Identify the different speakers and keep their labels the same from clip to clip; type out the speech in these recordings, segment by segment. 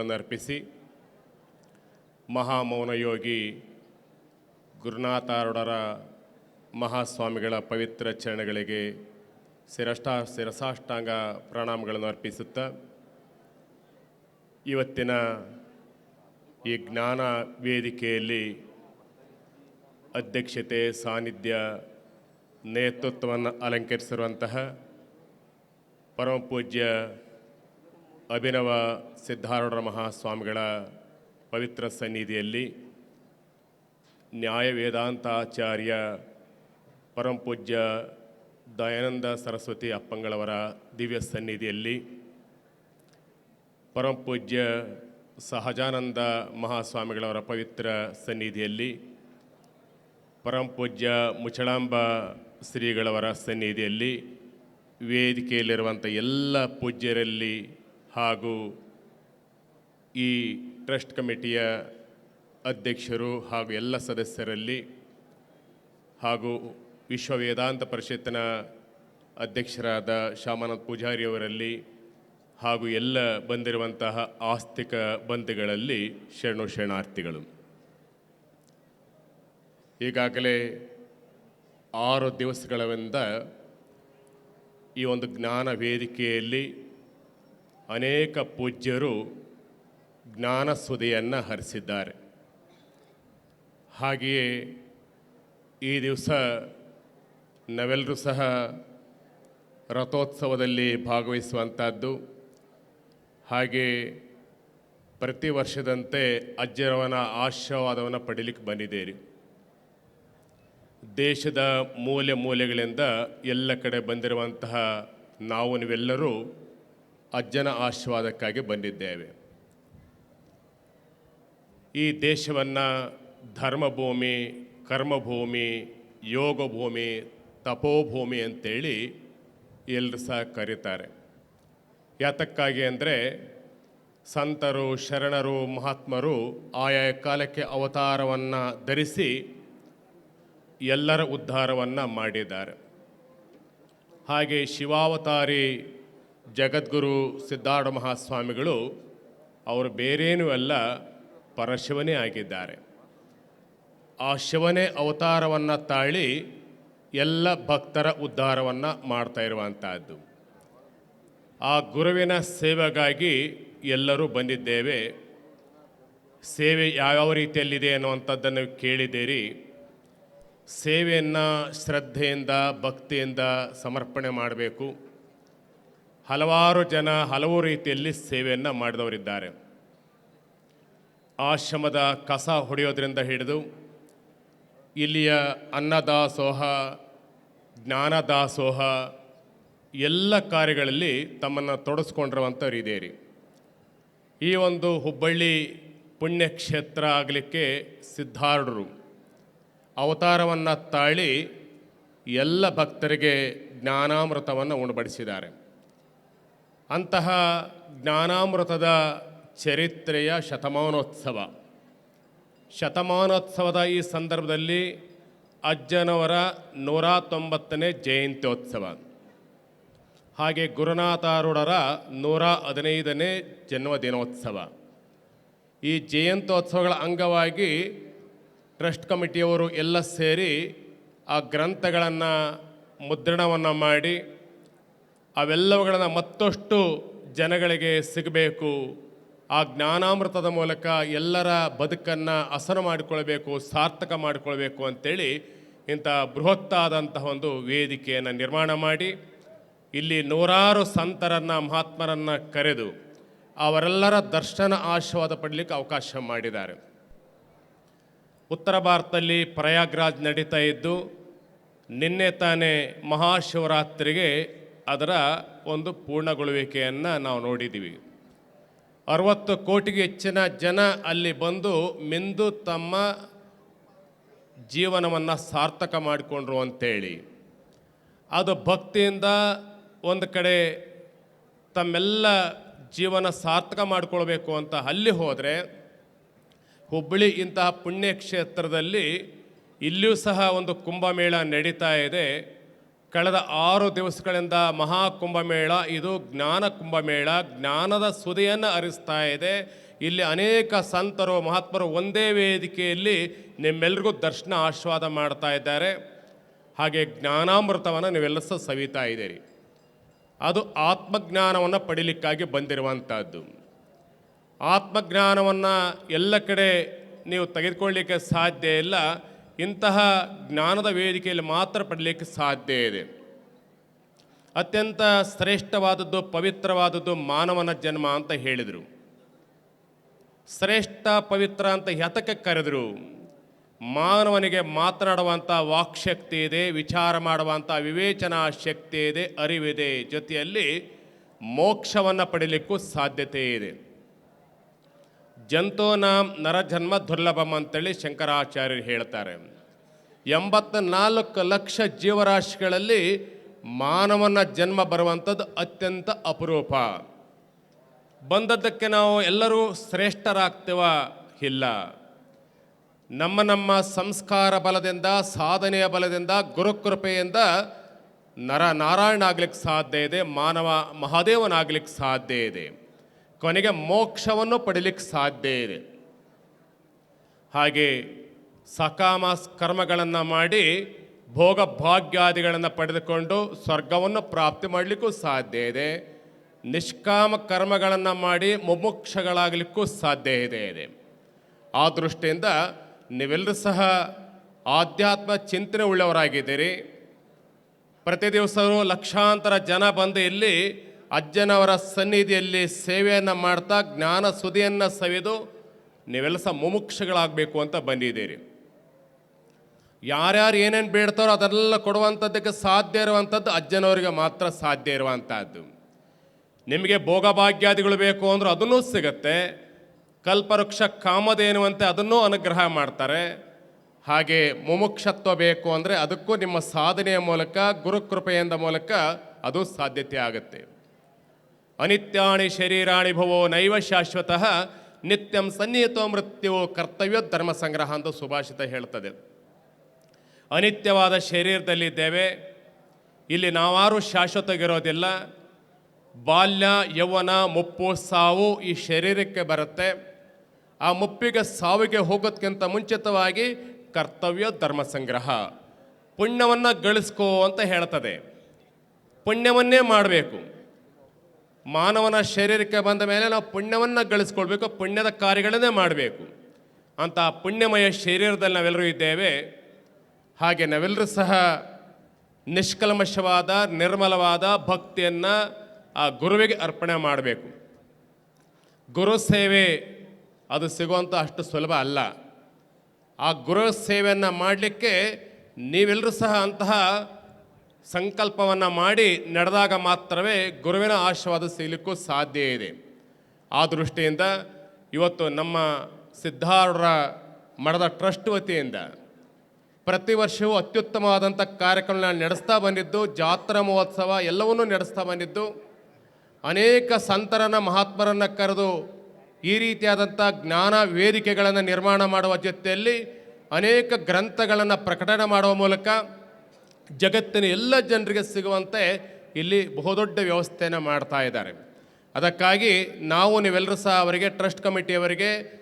Speaker 1: ಪ್ರಣಾಮಗಳನ್ನು ಅರ್ಪಿಸಿ ಮಹಾಮೌನಯೋಗಿ ಗುರುನಾಥಾರೂಢರ ಮಹಾಸ್ವಾಮಿಗಳ ಪವಿತ್ರ ಚರಣಗಳಿಗೆ ಶಿರಷ್ಟಾ ಶಿರಸಾಷ್ಟಾಂಗ ಪ್ರಣಾಮಗಳನ್ನು ಅರ್ಪಿಸುತ್ತಾ ಇವತ್ತಿನ ಈ ಜ್ಞಾನ ವೇದಿಕೆಯಲ್ಲಿ ಅಧ್ಯಕ್ಷತೆ, ಸಾನ್ನಿಧ್ಯ, ನೇತೃತ್ವವನ್ನು ಅಲಂಕರಿಸಿರುವಂತಹ ಪರಮ ಪೂಜ್ಯ ಅಭಿನವ ಸಿದ್ಧಾರೂಢ ಮಹಾಸ್ವಾಮಿಗಳ ಪವಿತ್ರ ಸನ್ನಿಧಿಯಲ್ಲಿ ನ್ಯಾಯ ವೇದಾಂತಾಚಾರ್ಯ ಪರಮ ಪೂಜ್ಯ ದಯಾನಂದ ಸರಸ್ವತಿ ಅಪ್ಪಂಗಳವರ ದಿವ್ಯ ಸನ್ನಿಧಿಯಲ್ಲಿ ಪರಮ ಪೂಜ್ಯ ಸಹಜಾನಂದ ಮಹಾಸ್ವಾಮಿಗಳವರ ಪವಿತ್ರ ಸನ್ನಿಧಿಯಲ್ಲಿ ಪರಮ ಪೂಜ್ಯ ಮುಚಳಾಂಬ ಶ್ರೀಗಳವರ ಸನ್ನಿಧಿಯಲ್ಲಿ ವೇದಿಕೆಯಲ್ಲಿರುವಂಥ ಎಲ್ಲ ಪೂಜ್ಯರಲ್ಲಿ ಹಾಗೂ ಈ ಟ್ರಸ್ಟ್ ಕಮಿಟಿಯ ಅಧ್ಯಕ್ಷರು ಹಾಗೂ ಎಲ್ಲ ಸದಸ್ಯರಲ್ಲಿ ಹಾಗೂ ವಿಶ್ವ ವೇದಾಂತ ಪರಿಷತ್ತಿನ ಅಧ್ಯಕ್ಷರಾದ ಶಾಮನಾಥ್ ಪೂಜಾರಿಯವರಲ್ಲಿ ಹಾಗೂ ಎಲ್ಲ ಬಂದಿರುವಂತಹ ಆಸ್ತಿಕ ಬಂಧುಗಳಲ್ಲಿ ಶರಣು ಶರಣಾರ್ಥಿಗಳು ಈಗಾಗಲೇ ಆರು ದಿವಸಗಳಿಂದ ಈ ಒಂದು ಜ್ಞಾನ ವೇದಿಕೆಯಲ್ಲಿ ಅನೇಕ ಪೂಜ್ಯರು ಜ್ಞಾನ ಸುದೆಯನ್ನು ಹರಿಸಿದ್ದಾರೆ. ಹಾಗೆಯೇ ಈ ದಿವಸ ನಾವೆಲ್ಲರೂ ಸಹ ರಥೋತ್ಸವದಲ್ಲಿ ಭಾಗವಹಿಸುವಂಥದ್ದು ಹಾಗೆ ಪ್ರತಿ ವರ್ಷದಂತೆ ಅಜ್ಜರವನ ಆಶೀರ್ವಾದವನ್ನು ಪಡೀಲಿಕ್ಕೆ ಬಂದಿದ್ದೀರಿ. ದೇಶದ ಮೂಲೆ ಮೂಲೆಗಳಿಂದ ಎಲ್ಲ ಕಡೆ ಬಂದಿರುವಂತಹ ನಾವು ನೀವೆಲ್ಲರೂ ಅಜ್ಜನ ಆಶೀರ್ವಾದಕ್ಕಾಗಿ ಬಂದಿದ್ದೇವೆ. ಈ ದೇಶವನ್ನು ಧರ್ಮಭೂಮಿ, ಕರ್ಮಭೂಮಿ, ಯೋಗಭೂಮಿ, ತಪೋಭೂಮಿ ಅಂತೇಳಿ ಎಲ್ಲರೂ ಸಹ ಕರೀತಾರೆ. ಯಾತಕ್ಕಾಗಿ ಅಂದರೆ ಸಂತರು, ಶರಣರು, ಮಹಾತ್ಮರು ಆಯಾ ಕಾಲಕ್ಕೆ ಅವತಾರವನ್ನು ಧರಿಸಿ ಎಲ್ಲರ ಉದ್ಧಾರವನ್ನು ಮಾಡಿದ್ದಾರೆ. ಹಾಗೆ ಶಿವಾವತಾರಿ ಜಗದ್ಗುರು ಸಿದ್ಧಾರ್ಥ ಮಹಾಸ್ವಾಮಿಗಳು ಅವರು ಬೇರೇನೂ ಅಲ್ಲ, ಪರಶಿವನೇ ಆಗಿದ್ದಾರೆ. ಆ ಶಿವನೇ ಅವತಾರವನ್ನು ತಾಳಿ ಎಲ್ಲ ಭಕ್ತರ ಉದ್ಧಾರವನ್ನು ಮಾಡ್ತಾ ಇರುವಂತಹದ್ದು. ಆ ಗುರುವಿನ ಸೇವೆಗಾಗಿ ಎಲ್ಲರೂ ಬಂದಿದ್ದೇವೆ. ಸೇವೆ ಯಾವ್ಯಾವ ರೀತಿಯಲ್ಲಿದೆ ಅನ್ನುವಂಥದ್ದನ್ನು ಕೇಳಿದ್ದೀರಿ. ಸೇವೆಯನ್ನು ಶ್ರದ್ಧೆಯಿಂದ, ಭಕ್ತಿಯಿಂದ ಸಮರ್ಪಣೆ ಮಾಡಬೇಕು. ಹಲವಾರು ಜನ ಹಲವು ರೀತಿಯಲ್ಲಿ ಸೇವೆಯನ್ನು ಮಾಡಿದವರಿದ್ದಾರೆ. ಆಶ್ರಮದ ಕಸ ಹೊಡೆಯೋದ್ರಿಂದ ಹಿಡಿದು, ಇಲ್ಲಿಯ ಅನ್ನದಾಸೋಹ, ಜ್ಞಾನದಾಸೋಹ, ಎಲ್ಲ ಕಾರ್ಯಗಳಲ್ಲಿ ತಮ್ಮನ್ನು ತೊಡಸ್ಕೊಂಡಿರುವಂಥವ್ರು ಇದೇರಿ ಈ ಒಂದು ಹುಬ್ಬಳ್ಳಿ ಪುಣ್ಯಕ್ಷೇತ್ರ ಆಗಲಿಕ್ಕೆ ಸಿದ್ಧಾರ್ಢರು ಅವತಾರವನ್ನು ತಾಳಿ ಎಲ್ಲ ಭಕ್ತರಿಗೆ ಜ್ಞಾನಾಮೃತವನ್ನು ಉಣಬಡಿಸಿದ್ದಾರೆ. ಅಂತಹ ಜ್ಞಾನಾಮೃತದ ಚರಿತ್ರೆಯ ಶತಮಾನೋತ್ಸವ. ಶತಮಾನೋತ್ಸವದ ಈ ಸಂದರ್ಭದಲ್ಲಿ ಅಜ್ಜನವರ ನೂರ ತೊಂಬತ್ತನೇ ಜಯಂತ್ಯೋತ್ಸವ. ಹಾಗೆ ಗುರುನಾಥಾರೂಢರ ನೂರ ಹದಿನೈದನೇ ಜನ್ಮದಿನೋತ್ಸವ. ಈ ಜಯಂತ್ಯೋತ್ಸವಗಳ ಅಂಗವಾಗಿ ಟ್ರಸ್ಟ್ ಕಮಿಟಿಯವರು ಎಲ್ಲ ಸೇರಿ ಆ ಗ್ರಂಥಗಳನ್ನು ಮುದ್ರಣವನ್ನು ಮಾಡಿ ಅವೆಲ್ಲವುಗಳನ್ನು ಮತ್ತಷ್ಟು ಜನಗಳಿಗೆ ಸಿಗಬೇಕು. ಆ ಜ್ಞಾನಾಮೃತದ ಮೂಲಕ ಎಲ್ಲರ ಬದುಕನ್ನು ಹಸನು ಮಾಡಿಕೊಳ್ಬೇಕು ಸಾರ್ಥಕ ಮಾಡಿಕೊಳ್ಬೇಕು ಅಂತೇಳಿ ಇಂಥ ಬೃಹತ್ತಾದಂತಹ ಒಂದು ವೇದಿಕೆಯನ್ನು ನಿರ್ಮಾಣ ಮಾಡಿ, ಇಲ್ಲಿ ನೂರಾರು ಸಂತರನ್ನು, ಮಹಾತ್ಮರನ್ನು ಕರೆದು ಅವರೆಲ್ಲರ ದರ್ಶನ ಆಶೀರ್ವಾದ ಪಡಲಿಕ್ಕೆ ಅವಕಾಶ ಮಾಡಿದ್ದಾರೆ. ಉತ್ತರ ಭಾರತದಲ್ಲಿ ಪ್ರಯಾಗ್ರಾಜ್ ನಡೀತಾ ಇದ್ದು, ನಿನ್ನೆ ತಾನೇ ಮಹಾಶಿವರಾತ್ರಿಗೆ ಅದರ ಒಂದು ಪೂರ್ಣಗೊಳ್ಳುವಿಕೆಯನ್ನು ನಾವು ನೋಡಿದ್ದೀವಿ. ಅರವತ್ತು ಕೋಟಿಗೆ ಹೆಚ್ಚಿನ ಜನ ಅಲ್ಲಿ ಬಂದು ಮಿಂದು ತಮ್ಮ ಜೀವನವನ್ನು ಸಾರ್ಥಕ ಮಾಡಿಕೊಂಡ್ರು ಅಂತೇಳಿ. ಅದು ಭಕ್ತಿಯಿಂದ ಒಂದು ಕಡೆ ತಮ್ಮೆಲ್ಲ ಜೀವನ ಸಾರ್ಥಕ ಮಾಡಿಕೊಳ್ಬೇಕು ಅಂತ ಅಲ್ಲಿ ಹೋದರೆ, ಹುಬ್ಬಳ್ಳಿ ಇಂತಹ ಪುಣ್ಯಕ್ಷೇತ್ರದಲ್ಲಿ ಇಲ್ಲಿಯೂ ಸಹ ಒಂದು ಕುಂಭಮೇಳ ನಡೀತಾ ಇದೆ. ಕಳೆದ ಆರು ದಿವಸಗಳಿಂದ ಮಹಾಕುಂಭಮೇಳ, ಇದು ಜ್ಞಾನ ಕುಂಭಮೇಳ. ಜ್ಞಾನದ ಸುದೆಯನ್ನು ಅರಿಸ್ತಾ ಇದೆ. ಇಲ್ಲಿ ಅನೇಕ ಸಂತರು, ಮಹಾತ್ಮರು ಒಂದೇ ವೇದಿಕೆಯಲ್ಲಿ ನಿಮ್ಮೆಲ್ರಿಗೂ ದರ್ಶನ ಆಶೀರ್ವಾದ ಮಾಡ್ತಾ ಇದ್ದಾರೆ. ಹಾಗೆ ಜ್ಞಾನಾಮೃತವನ್ನು ನೀವೆಲ್ಲ ಸಹ ಸವಿತಾ ಇದ್ದೀರಿ. ಅದು ಆತ್ಮಜ್ಞಾನವನ್ನು ಪಡೀಲಿಕ್ಕಾಗಿ ಬಂದಿರುವಂಥದ್ದು ಆತ್ಮಜ್ಞಾನವನ್ನು ಎಲ್ಲ ಕಡೆ ನೀವು ತೆಗೆದುಕೊಳ್ಳಲಿಕ್ಕೆ ಸಾಧ್ಯ ಇಲ್ಲ. ಇಂತಹ ಜ್ಞಾನದ ವೇದಿಕೆಯಲ್ಲಿ ಮಾತ್ರ ಪಡಲಿಕ್ಕೆ ಸಾಧ್ಯ ಇದೆ. ಅತ್ಯಂತ ಶ್ರೇಷ್ಠವಾದದ್ದು, ಪವಿತ್ರವಾದದ್ದು ಮಾನವನ ಜನ್ಮ ಅಂತ ಹೇಳಿದರು. ಶ್ರೇಷ್ಠ, ಪವಿತ್ರ ಅಂತ ಯತಕ್ಕೆ ಕರೆದರು? ಮಾನವನಿಗೆ ಮಾತನಾಡುವಂಥ ವಾಕ್ಶಕ್ತಿ ಇದೆ, ವಿಚಾರ ಮಾಡುವಂಥ ವಿವೇಚನಾ ಶಕ್ತಿ ಇದೆ, ಅರಿವಿದೆ. ಜೊತೆಯಲ್ಲಿ ಮೋಕ್ಷವನ್ನು ಪಡೀಲಿಕ್ಕೂ ಸಾಧ್ಯತೆ ಇದೆ. ಜಂತೋನಾಂ ನರಜನ್ಮ ದುರ್ಲಭಂ ಅಂತೇಳಿ ಶಂಕರಾಚಾರ್ಯರು ಹೇಳ್ತಾರೆ. ಎಂಬತ್ತ ನಾಲ್ಕು ಲಕ್ಷ ಜೀವರಾಶಿಗಳಲ್ಲಿ ಮಾನವನ ಜನ್ಮ ಬರುವಂಥದ್ದು ಅತ್ಯಂತ ಅಪರೂಪ. ಬಂದದ್ದಕ್ಕೆ ನಾವು ಎಲ್ಲರೂ ಶ್ರೇಷ್ಠರಾಗ್ತೇವ? ಇಲ್ಲ. ನಮ್ಮ ನಮ್ಮ ಸಂಸ್ಕಾರ ಬಲದಿಂದ, ಸಾಧನೆಯ ಬಲದಿಂದ, ಗುರುಕೃಪೆಯಿಂದ ನರ ನಾರಾಯಣ ಆಗ್ಲಿಕ್ಕೆ ಸಾಧ್ಯ ಇದೆ, ಮಾನವ ಮಹಾದೇವನಾಗ್ಲಿಕ್ಕೆ ಸಾಧ್ಯ ಇದೆ. ಕೊನೆಗೆ ಮೋಕ್ಷವನ್ನು ಪಡೀಲಿಕ್ಕೆ ಸಾಧ್ಯ ಇದೆ. ಹಾಗೆ ಸಕಾಮ ಕರ್ಮಗಳನ್ನು ಮಾಡಿ ಭೋಗ ಭಾಗ್ಯಾದಿಗಳನ್ನು ಪಡೆದುಕೊಂಡು ಸ್ವರ್ಗವನ್ನು ಪ್ರಾಪ್ತಿ ಮಾಡಲಿಕ್ಕೂ ಸಾಧ್ಯ ಇದೆ. ನಿಷ್ಕಾಮ ಕರ್ಮಗಳನ್ನು ಮಾಡಿ ಮುಮುಕ್ಷಗಳಾಗಲಿಕ್ಕೂ ಸಾಧ್ಯ ಇದೆ ಇದೆ. ಆ ದೃಷ್ಟಿಯಿಂದ ನೀವೆಲ್ಲರೂ ಸಹ ಆಧ್ಯಾತ್ಮ ಚಿಂತನೆ ಉಳ್ಳವರಾಗಿದ್ದೀರಿ. ಪ್ರತಿ ದಿವಸವೂ ಲಕ್ಷಾಂತರ ಜನ ಬಂದು ಇಲ್ಲಿ ಅಜ್ಜನವರ ಸನ್ನಿಧಿಯಲ್ಲಿ ಸೇವೆಯನ್ನು ಮಾಡ್ತಾ ಜ್ಞಾನ ಸುದಿಯನ್ನು ಸವಿದು ನೀವೆಲ್ಲ ಸಹ ಮುಮುಕ್ಷಗಳಾಗಬೇಕು ಅಂತ ಬಂದಿದ್ದೀರಿ. ಯಾರ್ಯಾರು ಏನೇನು ಬೇಡ್ತಾರೋ ಅದೆಲ್ಲ ಕೊಡುವಂಥದ್ದಕ್ಕೆ ಸಾಧ್ಯ ಇರುವಂಥದ್ದು ಅಜ್ಜನವರಿಗೆ ಮಾತ್ರ ಸಾಧ್ಯ ಇರುವಂಥದ್ದು. ನಿಮಗೆ ಭೋಗಭಾಗ್ಯಾದಿಗಳು ಬೇಕು ಅಂದ್ರೆ ಅದನ್ನೂ ಸಿಗತ್ತೆ. ಕಲ್ಪವೃಕ್ಷ ಕಾಮಧೇನುವಂತೆ ಅದನ್ನೂ ಅನುಗ್ರಹ ಮಾಡ್ತಾರೆ. ಹಾಗೆ ಮುಮುಕ್ಷತ್ವ ಬೇಕು ಅಂದರೆ ಅದಕ್ಕೂ ನಿಮ್ಮ ಸಾಧನೆಯ ಮೂಲಕ, ಗುರುಕೃಪೆಯಿಂದ ಮೂಲಕ ಅದು ಸಾಧ್ಯತೆ ಆಗುತ್ತೆ. ಅನಿತ್ಯಾಣಿ ಶರೀರಾಣಿ ಭವೋ ನೈವ ಶಾಶ್ವತಃ. ನಿತ್ಯಂ ಸನ್ನಿಹಿತೋ ಮೃತ್ಯು ಕರ್ತವ್ಯ ಧರ್ಮ ಸಂಗ್ರಹ ಅಂತ ಸುಭಾಷಿತ ಹೇಳ್ತದೆ. ಅನಿತ್ಯವಾದ ಶರೀರದಲ್ಲಿದ್ದೇವೆ. ಇಲ್ಲಿ ನಾವಾರು ಶಾಶ್ವತಗಿರೋದಿಲ್ಲ ಬಾಲ್ಯ, ಯೌವನ, ಮುಪ್ಪು, ಸಾವು ಈ ಶರೀರಕ್ಕೆ ಬರುತ್ತೆ. ಆ ಮುಪ್ಪಿಗೆ, ಸಾವಿಗೆ ಹೋಗೋದಕ್ಕಿಂತ ಮುಂಚಿತವಾಗಿ ಕರ್ತವ್ಯ ಧರ್ಮ ಸಂಗ್ರಹ. ಪುಣ್ಯವನ್ನು ಗಳಿಸ್ಕೋ ಅಂತ ಹೇಳ್ತದೆ. ಪುಣ್ಯವನ್ನೇ ಮಾಡಬೇಕು. ಮಾನವನ ಶರೀರಕ್ಕೆ ಬಂದ ಮೇಲೆ ನಾವು ಪುಣ್ಯವನ್ನು ಗಳಿಸ್ಕೊಳ್ಬೇಕು, ಪುಣ್ಯದ ಕಾರ್ಯಗಳನ್ನೇ ಮಾಡಬೇಕು. ಅಂತ ಪುಣ್ಯಮಯ ಶರೀರದಲ್ಲಿ ನಾವೆಲ್ಲರೂ ಇದ್ದೇವೆ. ಹಾಗೆ ನಾವೆಲ್ಲರೂ ಸಹ ನಿಷ್ಕಲ್ಮಶವಾದ, ನಿರ್ಮಲವಾದ ಭಕ್ತಿಯನ್ನು ಆ ಗುರುವಿಗೆ ಅರ್ಪಣೆ ಮಾಡಬೇಕು. ಗುರು ಸೇವೆ ಅದು ಸಿಗುವಂಥ ಅಷ್ಟು ಸುಲಭ ಅಲ್ಲ. ಆ ಗುರು ಸೇವೆಯನ್ನು ಮಾಡಲಿಕ್ಕೆ ನೀವೆಲ್ಲರೂ ಸಹ ಅಂತಹ ಸಂಕಲ್ಪವನ್ನು ಮಾಡಿ ನಡೆದಾಗ ಮಾತ್ರವೇ ಗುರುವಿನ ಆಶೀರ್ವಾದ ಸಿಗಲಿಕ್ಕೂ ಸಾಧ್ಯ ಇದೆ. ಆ ದೃಷ್ಟಿಯಿಂದ ಇವತ್ತು ನಮ್ಮ ಸಿದ್ಧಾರೂಢರ ಮಠದ ಟ್ರಸ್ಟ್ ವತಿಯಿಂದ ಪ್ರತಿ ವರ್ಷವೂ ಅತ್ಯುತ್ತಮವಾದಂಥ ಕಾರ್ಯಕ್ರಮಗಳನ್ನ ನಡೆಸ್ತಾ ಬಂದಿದ್ದು, ಜಾತ್ರಾ ಮಹೋತ್ಸವ ಎಲ್ಲವನ್ನೂ ನಡೆಸ್ತಾ ಬಂದಿದ್ದು, ಅನೇಕ ಸಂತರನ್ನ, ಮಹಾತ್ಮರನ್ನು ಕರೆದು ಈ ರೀತಿಯಾದಂಥ ಜ್ಞಾನ ವೇದಿಕೆಗಳನ್ನು ನಿರ್ಮಾಣ ಮಾಡುವ ಜೊತೆಯಲ್ಲಿ ಅನೇಕ ಗ್ರಂಥಗಳನ್ನು ಪ್ರಕಟಣೆ ಮಾಡುವ ಮೂಲಕ ಜಗತ್ತಿನ ಎಲ್ಲ ಜನರಿಗೆ ಸಿಗುವಂತೆ ಇಲ್ಲಿ ಬಹುದೊಡ್ಡ ವ್ಯವಸ್ಥೆಯನ್ನು ಮಾಡ್ತಾ ಇದ್ದಾರೆ. ಅದಕ್ಕಾಗಿ ನಾವು ನೀವೆಲ್ಲರೂ ಸಹ ಅವರಿಗೆ, ಟ್ರಸ್ಟ್ ಕಮಿಟಿಯವರಿಗೆ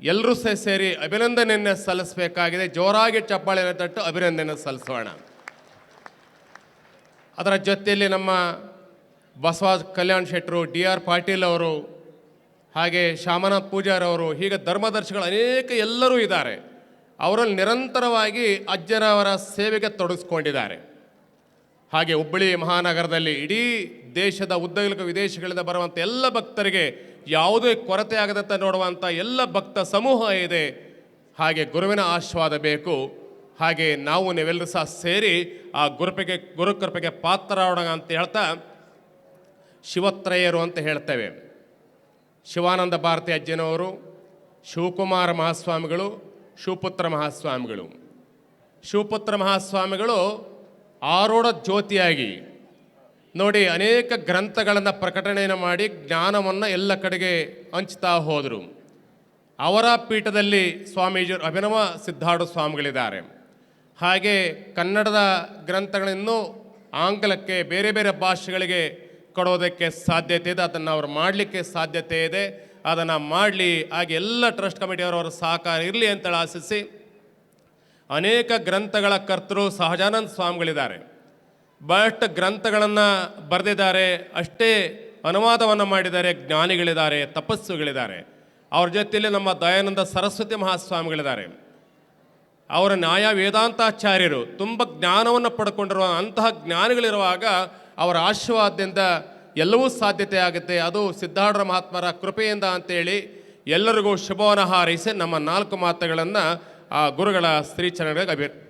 Speaker 1: ಎಲ್ಲರೂ ಸಹ ಸೇರಿ ಅಭಿನಂದನೆಯನ್ನು ಸಲ್ಲಿಸಬೇಕಾಗಿದೆ. ಜೋರಾಗಿ ಚಪ್ಪಾಳೆಯನ್ನು ತಟ್ಟು ಅಭಿನಂದನೆ ಸಲ್ಲಿಸೋಣ. ಅದರ ಜೊತೆಯಲ್ಲಿ ನಮ್ಮ ಬಸವರಾಜ್ ಕಲ್ಯಾಣ್ ಶೆಟ್ಟರು, ಡಿ ಆರ್ ಪಾಟೀಲ್ ಅವರು, ಹಾಗೆ ಶ್ಯಾಮನಾಥ್ ಪೂಜಾರವರು ಹೀಗೆ ಧರ್ಮದರ್ಶಿಗಳು ಅನೇಕ ಎಲ್ಲರೂ ಇದ್ದಾರೆ. ಅವರಲ್ಲಿ ನಿರಂತರವಾಗಿ ಅಜ್ಜನವರ ಸೇವೆಗೆ ತೊಡಗಿಸ್ಕೊಂಡಿದ್ದಾರೆ. ಹಾಗೆ ಹುಬ್ಬಳ್ಳಿ ಮಹಾನಗರದಲ್ಲಿ ಇಡೀ ದೇಶದ ಉದ್ದಗಲಕ ವಿದೇಶಗಳಿಂದ ಬರುವಂಥ ಎಲ್ಲ ಭಕ್ತರಿಗೆ ಯಾವುದೇ ಕೊರತೆ ಆಗದಂತ ನೋಡುವಂಥ ಎಲ್ಲ ಭಕ್ತ ಸಮೂಹ ಇದೆ. ಹಾಗೆ ಗುರುವಿನ ಆಶೀರ್ವಾದ ಬೇಕು. ಹಾಗೆ ನಾವು ನೀವೆಲ್ಲರೂ ಸಹ ಸೇರಿ ಆ ಗುರುಪಿಗೆ, ಗುರುಕೃಪೆಗೆ ಪಾತ್ರರಾಗೋಣ ಅಂತ ಹೇಳ್ತಾ ಶಿವತ್ರಯರು ಅಂತ ಹೇಳ್ತೇವೆ. ಶಿವಾನಂದ ಭಾರತಿ ಅಜ್ಜನವರು, ಶಿವಕುಮಾರ ಮಹಾಸ್ವಾಮಿಗಳು ಶಿವಪುತ್ರ ಮಹಾಸ್ವಾಮಿಗಳು. ಶಿವಪುತ್ರ ಮಹಾಸ್ವಾಮಿಗಳು ಆರೋಢ ಜ್ಯೋತಿಯಾಗಿ ನೋಡಿ ಅನೇಕ ಗ್ರಂಥಗಳನ್ನು ಪ್ರಕಟಣೆಯನ್ನು ಮಾಡಿ ಜ್ಞಾನವನ್ನು ಎಲ್ಲ ಕಡೆಗೆ ಹಂಚ್ತಾ ಹೋದರು. ಅವರ ಪೀಠದಲ್ಲಿ ಸ್ವಾಮೀಜಿ ಅಭಿನವ ಸಿದ್ಧಾರ್ಥ ಸ್ವಾಮಿಗಳಿದ್ದಾರೆ. ಹಾಗೆ ಕನ್ನಡದ ಗ್ರಂಥಗಳನ್ನು ಆಂಗ್ಲಕ್ಕೆ ಬೇರೆ ಬೇರೆ ಭಾಷೆಗಳಿಗೆ ಕೊಡೋದಕ್ಕೆ ಸಾಧ್ಯತೆ ಇದೆ. ಅದನ್ನು ಅವರು ಮಾಡಲಿಕ್ಕೆ ಸಾಧ್ಯತೆ ಇದೆ. ಅದನ್ನು ಮಾಡಲಿ, ಹಾಗೆ ಎಲ್ಲ ಟ್ರಸ್ಟ್ ಕಮಿಟಿಯವರವರ ಸಹಕಾರ ಇರಲಿ ಅಂತೇಳಿ ಆಶಿಸಿ ಅನೇಕ ಗ್ರಂಥಗಳ ಕರ್ತರು ಸಹಜಾನಂದ ಸ್ವಾಮಿಗಳಿದ್ದಾರೆ. ಬಹಳಷ್ಟು ಗ್ರಂಥಗಳನ್ನು ಬರೆದಿದ್ದಾರೆ, ಅಷ್ಟೇ ಅನುವಾದವನ್ನು ಮಾಡಿದ್ದಾರೆ, ಜ್ಞಾನಿಗಳಿದ್ದಾರೆ, ತಪಸ್ಸುಗಳಿದ್ದಾರೆ. ಅವ್ರ ಜೊತೆಯಲ್ಲಿ ನಮ್ಮ ದಯಾನಂದ ಸರಸ್ವತಿ ಮಹಾಸ್ವಾಮಿಗಳಿದ್ದಾರೆ. ಅವರ ನ್ಯಾಯ ವೇದಾಂತಾಚಾರ್ಯರು ತುಂಬ ಜ್ಞಾನವನ್ನು ಪಡ್ಕೊಂಡಿರುವ ಅಂತಹ ಜ್ಞಾನಿಗಳಿರುವಾಗ ಅವರ ಆಶೀರ್ವಾದದಿಂದ ಎಲ್ಲವೂ ಸಾಧ್ಯತೆ ಆಗುತ್ತೆ. ಅದು ಸಿದ್ಧಾರ್ಢ ಮಹಾತ್ಮರ ಕೃಪೆಯಿಂದ ಅಂತೇಳಿ ಎಲ್ಲರಿಗೂ ಶುಭವನ್ನು ಹಾರೈಸಿ ನಮ್ಮ ನಾಲ್ಕು ಮಾತುಗಳನ್ನು ಆ ಗುರುಗಳ ಶ್ರೀಚರಣಗಳಿಗೆ ಅಭಿ